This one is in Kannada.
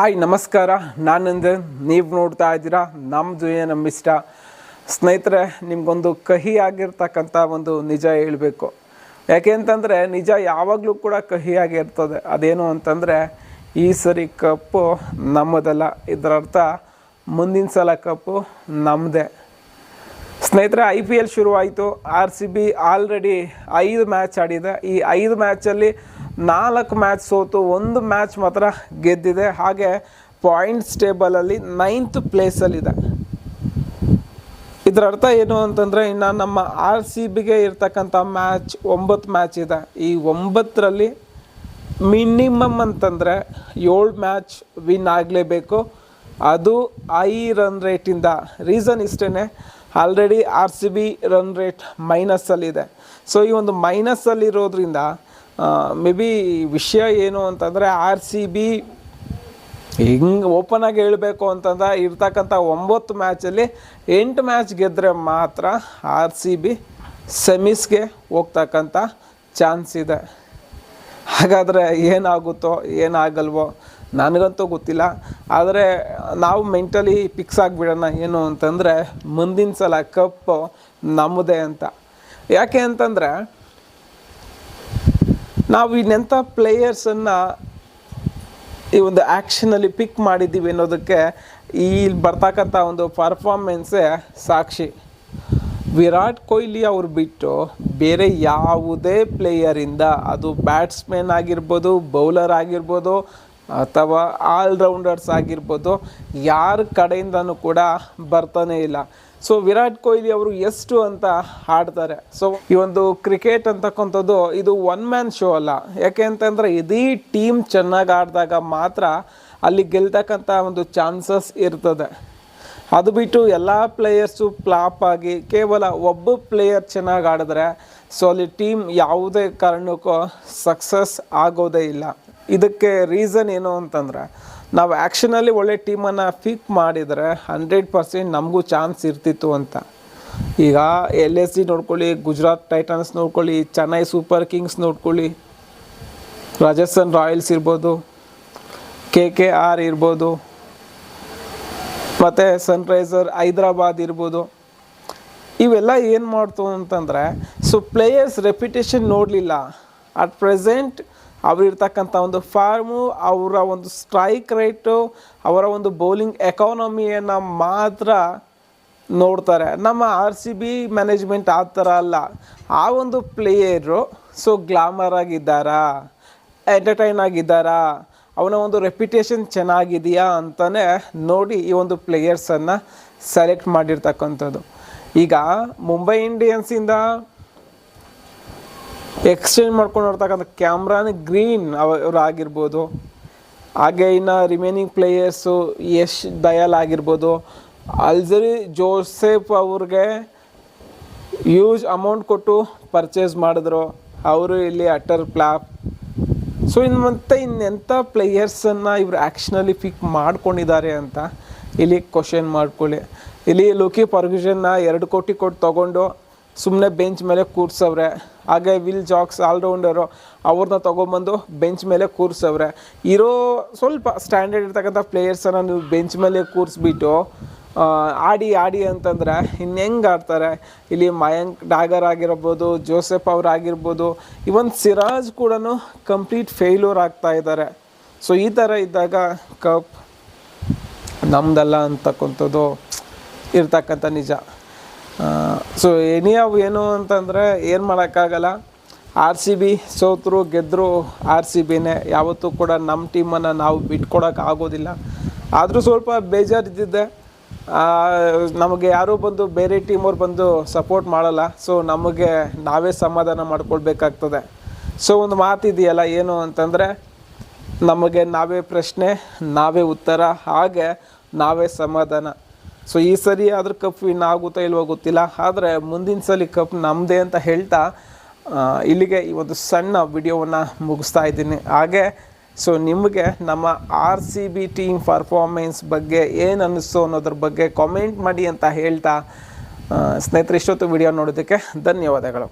ಹಾಯ್, ನಮಸ್ಕಾರ. ನಾನು ನಂದನ್ ನೀವು ನೋಡ್ತಾ ಇದ್ದೀರಾ? ನಮ್ಮದು ನಮ್ಮ ಇಷ್ಟ ಸ್ನೇಹಿತರೆ, ನಿಮ್ಗೊಂದು ಕಹಿ ಆಗಿರ್ತಕ್ಕಂಥ ಒಂದು ನಿಜ ಹೇಳಬೇಕು. ಯಾಕೆ ಅಂತಂದರೆ, ನಿಜ ಯಾವಾಗಲೂ ಕೂಡ ಕಹಿಯಾಗಿರ್ತದೆ ಅದೇನು ಅಂತಂದರೆ, ಈ ಸರಿ ಕಪ್ಪು ನಮ್ಮದಲ್ಲ. ಇದರರ್ಥ, ಮುಂದಿನ ಸಲ ಕಪ್ಪು ನಮ್ಮದೇ ಸ್ನೇಹಿತರೆ, ಐ ಪಿ ಎಲ್ ಶುರುವಾಯಿತು. ಆರ್ ಸಿ ಬಿ ಆಲ್ರೆಡಿ ಐದು ಮ್ಯಾಚ್ ಆಡಿದೆ. ಈ ಐದು ಮ್ಯಾಚಲ್ಲಿ ನಾಲ್ಕು ಮ್ಯಾಚ್ ಸೋತು ಒಂದು ಮ್ಯಾಚ್ ಮಾತ್ರ ಗೆದ್ದಿದೆ. ಹಾಗೆ ಪಾಯಿಂಟ್ಸ್ ಟೇಬಲಲ್ಲಿ ನೈನ್ತ್ ಪ್ಲೇಸಲ್ಲಿದೆ ಇದರ ಅರ್ಥ ಏನು ಅಂತಂದರೆ ಇನ್ನು ನಮ್ಮ ಆರ್ ಸಿ ಬಿಗೆ ಇರ್ತಕ್ಕಂಥ ಮ್ಯಾಚ್ ಒಂಬತ್ತು ಮ್ಯಾಚ್ ಇದೆ. ಈ ಒಂಬತ್ತರಲ್ಲಿ ಮಿನಿಮಮ್ ಅಂತಂದರೆ ಏಳು ಮ್ಯಾಚ್ ವಿನ್ ಆಗಲೇಬೇಕು. ಅದು ಐ ರನ್ ರೇಟಿಂದ ರೀಸನ್ ಇಷ್ಟೇ already R C B run rate ಮೈನಸ್ಸಲ್ಲಿದೆ so ಈ ಒಂದು ಮೈನಸ್ಸಲ್ಲಿರೋದ್ರಿಂದ ಮೇ ಬಿ ವಿಷಯ ಏನು ಅಂತಂದರೆ ಆರ್ ಸಿ ಬಿ ಹಿಂಗೆ ಓಪನ್ ಆಗಿ ಹೇಳಬೇಕು ಅಂತಂದ್ರೆ ಇರ್ತಕ್ಕಂಥ ಒಂಬತ್ತು ಮ್ಯಾಚಲ್ಲಿ ಎಂಟು ಮ್ಯಾಚ್ ಗೆದ್ದರೆ ಮಾತ್ರ ಆರ್ ಸಿ ಬಿ ಸೆಮೀಸ್ಗೆ ಹೋಗ್ತಕ್ಕಂಥ ಚಾನ್ಸ್ ಇದೆ. ಹಾಗಾದರೆ ಏನಾಗುತ್ತೋ, ಏನಾಗಲ್ವೋ ನನಗಂತೂ ಗೊತ್ತಿಲ್ಲ. ಆದರೆ ನಾವು ಮೆಂಟಲಿ ಫಿಕ್ಸ್ ಆಗಿಬಿಡೋಣ ಏನು ಅಂತಂದರೆ ಮುಂದಿನ ಸಲ ಕಪ್ಪು ನಮ್ಮದೇ ಅಂತ. ಯಾಕೆ ಅಂತಂದರೆ ನಾವು ಇನ್ನೆಂಥ ಪ್ಲೇಯರ್ಸನ್ನು ಈ ಒಂದು ಆ್ಯಕ್ಷನಲ್ಲಿ ಪಿಕ್ ಮಾಡಿದ್ದೀವಿ ಅನ್ನೋದಕ್ಕೆ ಈ ಬರ್ತಕ್ಕಂಥ ಒಂದು ಪರ್ಫಾರ್ಮೆನ್ಸೇ ಸಾಕ್ಷಿ. ವಿರಾಟ್ ಕೊಹ್ಲಿ ಅವ್ರು ಬಿಟ್ಟು ಬೇರೆ ಯಾವುದೇ ಪ್ಲೇಯರಿಂದ ಅದು ಬ್ಯಾಟ್ಸ್ಮನ್ ಆಗಿರ್ಬೋದು ಬೌಲರ್ ಆಗಿರ್ಬೋದು ಅಥವಾ ಆಲ್ರೌಂಡರ್ಸ್ ಆಗಿರ್ಬೋದು ಯಾರ ಕಡೆಯಿಂದನೂ ಕೂಡ ಬರ್ತಾನೆ ಇಲ್ಲ. ಸೊ ವಿರಾಟ್ ಕೊಹ್ಲಿ ಅವರು ಎಷ್ಟು ಅಂತ ಆಡ್ತಾರೆ ಸೊ ಈ ಒಂದು ಕ್ರಿಕೆಟ್ ಅಂತಕ್ಕಂಥದ್ದು ಇದು ಒನ್ ಮ್ಯಾನ್ ಶೋ ಅಲ್ಲ. ಯಾಕೆ ಅಂತಂದರೆ ಇಡೀ ಟೀಮ್ ಚೆನ್ನಾಗಿ ಆಡಿದಾಗ ಮಾತ್ರ ಅಲ್ಲಿ ಗೆಲ್ತಕ್ಕಂಥ ಒಂದು ಚಾನ್ಸಸ್ ಇರ್ತದೆ. ಅದು ಬಿಟ್ಟು ಎಲ್ಲ ಪ್ಲೇಯರ್ಸು ಪ್ಲಾಪ್ ಆಗಿ ಕೇವಲ ಒಬ್ಬ ಪ್ಲೇಯರ್ ಚೆನ್ನಾಗಿ ಆಡಿದ್ರೆ ಸೊ ಅಲ್ಲಿ ಟೀಮ್ ಯಾವುದೇ ಕಾರಣಕ್ಕೂ ಸಕ್ಸಸ್ ಆಗೋದೇ ಇಲ್ಲ. ಇದಕ್ಕೆ ರೀಸನ್ ಏನು ಅಂತಂದರೆ ನಾವು ಆ್ಯಕ್ಷನಲ್ಲಿ ಒಳ್ಳೆ ಟೀಮನ್ನು ಫಿಕ್ ಮಾಡಿದರೆ ಹಂಡ್ರೆಡ್ ಪರ್ಸೆಂಟ್ ನಮಗೂ ಚಾನ್ಸ್ ಇರ್ತಿತ್ತು ಅಂತ. ಈಗ ಎಲ್ ಎಸ್ ಸಿ ನೋಡ್ಕೊಳ್ಳಿ ಗುಜರಾತ್ ಟೈಟನ್ಸ್ ನೋಡ್ಕೊಳ್ಳಿ ಚೆನ್ನೈ ಸೂಪರ್ ಕಿಂಗ್ಸ್ ನೋಡ್ಕೊಳ್ಳಿ ರಾಜಸ್ಥಾನ್ ರಾಯಲ್ಸ್ ಇರ್ಬೋದು ಕೆ ಕೆ ಆರ್ ಇರ್ಬೋದು, ಮತ್ತು ಸನ್ರೈಸರ್ ಹೈದ್ರಾಬಾದ್ ಇರ್ಬೋದು. ಇವೆಲ್ಲ ಏನು ಮಾಡ್ತು ಅಂತಂದರೆ ಸೊ ಪ್ಲೇಯರ್ಸ್ ರೆಪ್ಯುಟೇಷನ್ ನೋಡಲಿಲ್ಲ. ಅಟ್ ಪ್ರೆಸೆಂಟ್ ಅವರಿರ್ತಕ್ಕಂಥ ಒಂದು ಫಾರ್ಮು, ಅವರ ಒಂದು ಸ್ಟ್ರೈಕ್ ರೇಟು, ಅವರ ಒಂದು ಬೌಲಿಂಗ್ ಎಕಾನಮಿಯನ್ನು ಮಾತ್ರ ನೋಡ್ತಾರೆ. ನಮ್ಮ ಆರ್ ಸಿ ಬಿ ಮ್ಯಾನೇಜ್ಮೆಂಟ್ ಆ ಥರ ಅಲ್ಲ. ಆ ಒಂದು ಪ್ಲೇಯರು ಸೊ ಗ್ಲಾಮರ್ ಆಗಿದ್ದಾರಾ? ಎಂಟರ್ಟೈನ್ ಆಗಿದ್ದಾರಾ? ಅವನ ಒಂದು ರೆಪ್ಯುಟೇಷನ್ ಚೆನ್ನಾಗಿದೆಯಾ ಅಂತಲೇ ನೋಡಿ ಈ ಒಂದು ಪ್ಲೇಯರ್ಸನ್ನು ಸೆಲೆಕ್ಟ್ ಮಾಡಿರ್ತಕ್ಕಂಥದ್ದು. ಈಗ ಮುಂಬೈ ಇಂಡಿಯನ್ಸಿಂದ ಎಕ್ಸ್ಚೇಂಜ್ ಮಾಡ್ಕೊಂಡು ನೋಡ್ತಕ್ಕಂಥ ಕ್ಯಾಮ್ರಾನೇ ಗ್ರೀನ್ ಅವರು ಆಗಿರ್ಬೋದು. ಹಾಗೆ ಇನ್ನು ರಿಮೈನಿಂಗ್ ಪ್ಲೇಯರ್ಸು ಯಶ್ ದಯಾಲ್ ಆಗಿರ್ಬೋದು. ಅಲ್ಜರಿ ಜೋಸೆಫ್ ಅವ್ರಿಗೆ ಯೂಸ್ ಅಮೌಂಟ್ ಕೊಟ್ಟು ಪರ್ಚೇಸ್ ಮಾಡಿದ್ರು. ಅವರು ಇಲ್ಲಿ ಅಟರ್ ಪ್ಲಾಪ್ ಸೊ ಇನ್ನು ಮತ್ತೆ ಇನ್ನೆಂಥ ಪ್ಲೇಯರ್ಸನ್ನು ಇವರು ಆ್ಯಕ್ಷನಲ್ಲಿ ಪಿಕ್ ಮಾಡ್ಕೊಂಡಿದ್ದಾರೆ ಅಂತ ಇಲ್ಲಿ ಕ್ವಶನ್ ಮಾಡ್ಕೊಳ್ಳಿ ಇಲ್ಲಿ ಲೋಕಿ ಪರ್ಗ್ಯೂಷನ್ನ ಎರಡು ಕೋಟಿ ಕೊಟ್ಟು ತೊಗೊಂಡು ಸುಮ್ಮನೆ ಬೆಂಚ್ ಮೇಲೆ ಕೂರ್ಸವ್ರೆ. ಹಾಗೆ ವಿಲ್ ಜಾಕ್ಸ್ ಆಲ್ರೌಂಡರು ಅವ್ರನ್ನ ತೊಗೊಂಬಂದು ಬೆಂಚ್ ಮೇಲೆ ಕೂರಿಸವ್ರೆ. ಇರೋ ಸ್ವಲ್ಪ ಸ್ಟ್ಯಾಂಡರ್ಡ್ ಇರ್ತಕ್ಕಂಥ ಪ್ಲೇಯರ್ಸನ್ನು ನೀವು ಬೆಂಚ್ ಮೇಲೆ ಕೂರಿಸ್ಬಿಟ್ಟು ಆಡಿ ಆಡಿ ಅಂತಂದರೆ ಇನ್ನು ಹೆಂಗೆ ಆಡ್ತಾರೆ? ಇಲ್ಲಿ ಮಯಾಂಕ್ ಡಾಗರ್ ಆಗಿರ್ಬೋದು, ಜೋಸೆಫ್ ಅವ್ರು ಆಗಿರ್ಬೋದು, ಇವನ್ ಸಿರಾಜ್ ಕೂಡ ಕಂಪ್ಲೀಟ್ ಫೇಲ್ಯೂರ್ ಆಗ್ತಾ ಇದ್ದಾರೆ ಸೊ ಈ ಥರ ಇದ್ದಾಗ ಕಪ್ ನಮ್ದಲ್ಲ ಅಂತಕ್ಕಂಥದ್ದು ಇರ್ತಕ್ಕಂಥ ನಿಜ. ಸೊ ಎನಿ ಅವು ಏನು ಅಂತಂದರೆ ಏನು ಮಾಡೋಕ್ಕಾಗಲ್ಲ? ಆರ್ ಸಿ ಬಿ ಸೋತರು ಗೆದ್ದರು ಆರ್ ಸಿ ಬಿನೇ ಯಾವತ್ತೂ ಕೂಡ ನಮ್ಮ ಟೀಮನ್ನು ನಾವು ಬಿಟ್ಕೊಡೋಕೆ ಆಗೋದಿಲ್ಲ. ಆದರೂ ಸ್ವಲ್ಪ ಬೇಜಾರಿದ್ದಿದ್ದೆ. ನಮಗೆ ಯಾರೂ ಬಂದು ಬೇರೆ ಟೀಮವ್ರು ಬಂದು ಸಪೋರ್ಟ್ ಮಾಡಲ್ಲ. ಸೊ ನಮಗೆ ನಾವೇ ಸಮಾಧಾನ ಮಾಡ್ಕೊಳ್ಬೇಕಾಗ್ತದೆ. ಸೊ ಒಂದು ಮಾತಿದೆಯಲ್ಲ ಏನು ಅಂತಂದರೆ, ನಮಗೆ ನಾವೇ ಪ್ರಶ್ನೆ, ನಾವೇ ಉತ್ತರ, ಹಾಗೆ ನಾವೇ ಸಮಾಧಾನ. ಸೊ ಈ ಸರಿ ಆದ್ರೆ ಕಪ್ ವಿನ್ ಆಗುತ್ತಾ ಇಲ್ವೋ ಗೊತ್ತಿಲ್ಲ. ಆದರೆ ಮುಂದಿನ ಸಲ ಕಪ್ ನಮ್ಮದೇ ಅಂತ ಹೇಳ್ತಾ ಇಲ್ಲಿಗೆ ಈ ಒಂದು ಸಣ್ಣ ವಿಡಿಯೋವನ್ನು ಮುಗಿಸ್ತಾ ಇದ್ದೀನಿ. ಹಾಗೆ ಸೊ ನಿಮಗೆ ನಮ್ಮ R C B team performance ಬಗ್ಗೆ ಏನು ಅನ್ನಿಸ್ತು ಅನ್ನೋದ್ರ ಬಗ್ಗೆ ಕಾಮೆಂಟ್ ಮಾಡಿ ಅಂತ ಹೇಳ್ತಾ ಸ್ನೇಹಿತರೆ, ಇಷ್ಟೊತ್ತು ವಿಡಿಯೋ ನೋಡೋದಕ್ಕೆ ಧನ್ಯವಾದಗಳು.